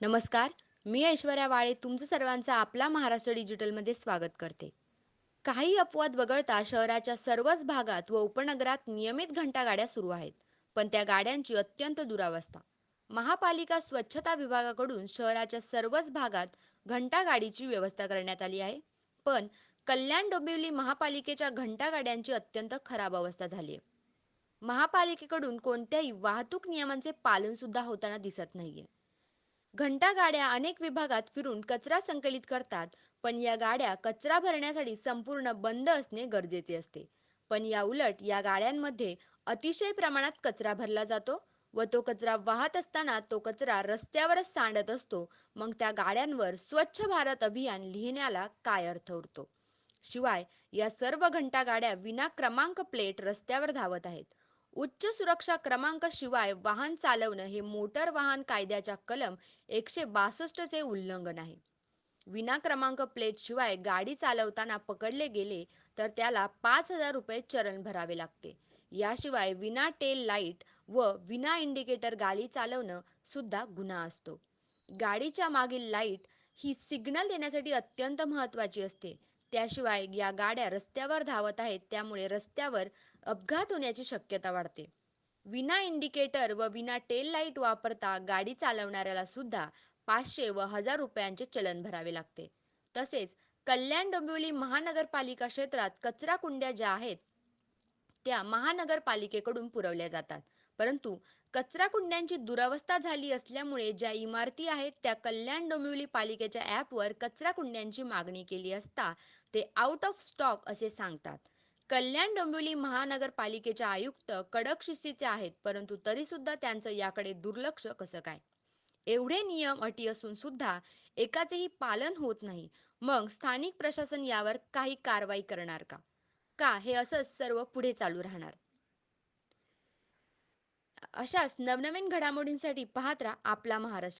नमस्कार मी ऐश्वर्या वाळे तुमचं सर्वांचं आपला महाराष्ट्र डिजिटलमध्ये स्वागत करते. काही अपवाद वगळता शहराच्या सर्वच भागात व उपनगरात नियमित घंटागाड्या सुरू आहेत पण त्या गाड्यांची अत्यंत दुरावस्था. महापालिका स्वच्छता विभागाकडून शहराच्या सर्वच भागात घंटागाडीची व्यवस्था करण्यात आली आहे पण कल्याण डोंबिवली महापालिकेच्या घंटागाड्यांची अत्यंत खराब अवस्था झाली आहे. महापालिकेकडून कोणत्याही वाहतूक नियमांचे पालन सुद्धा होताना दिसत नाहीये. घंटा गाड्या अनेक विभागात फिरून कचरा संकलित करतात पण या गाड्या कचरा भरण्यासाठी संपूर्ण बंद असणे गरजेचे असते. पण या उलट या गाड्यांमध्ये अतिशय प्रमाणात कचरा भरला जातो व तो कचरा वाहत असताना तो कचरा रस्त्यावरच सांडत असतो. मग त्या गाड्यांवर स्वच्छ भारत अभियान लिहिण्याला काय अर्थ उरतो? शिवाय या सर्व घंटा गाड्या विना क्रमांक प्लेट रस्त्यावर धावत आहेत. उच्च सुरक्षा क्रमांक शिवाय वाहन चालवणं हे मोटर वाहन कायद्याच्या कलम एकशे बासष्टचे उल्लंघन आहे. विना क्रमांक प्लेट शिवाय गाडी चालवताना पकडले गेले तर त्याला पाच हजार रुपये चरण भरावे लागते. याशिवाय विना टेल लाइट व विना इंडिकेटर गाडी चालवणं सुद्धा गुन्हा असतो. गाडीच्या मागील लाइट ही सिग्नल देण्यासाठी अत्यंत महत्त्वाची असते. त्याशिवाय या गाड्या रस्त्यावर धावत आहेत त्यामुळे रस्त्यावर अपघात होण्याची शक्यता वाढते. विना इंडिकेटर व विना टेल लाइट वापरता गाडी चालवणाऱ्याला सुद्धा पाचशे व हजार रुपयांचे चलन भरावे लागते. तसेच कल्याण डोंबिवली महानगरपालिका क्षेत्रात कचरा कुंड्या ज्या आहेत त्या महानगरपालिकेकडून पुरवल्या जातात. परंतु कचरा कुंड्यांची दुरावस्था झाली असल्यामुळे ज्या इमारती आहेत त्या कल्याण डोंबिवली पालिकेच्या ॲपवर कचरा कुंड्यांची मागणी केली असता ते आउट ऑफ स्टॉक असे सांगतात. कल्याण डोंबिवली महानगरपालिकेच्या आयुक्त कडक शिस्तीचे आहेत परंतु तरीसुद्धा त्यांचं याकडे दुर्लक्ष कसं काय? एवढे नियम अटी असून सुद्धा एकाचेही पालन होत नाही. मग स्थानिक प्रशासन यावर काही कारवाई करणार का? का हे असंच सर्व पुढे चालू राहणार? अशाच नवनवीन घडामोडींसाठी पाहत राहा आपला महाराष्ट्र.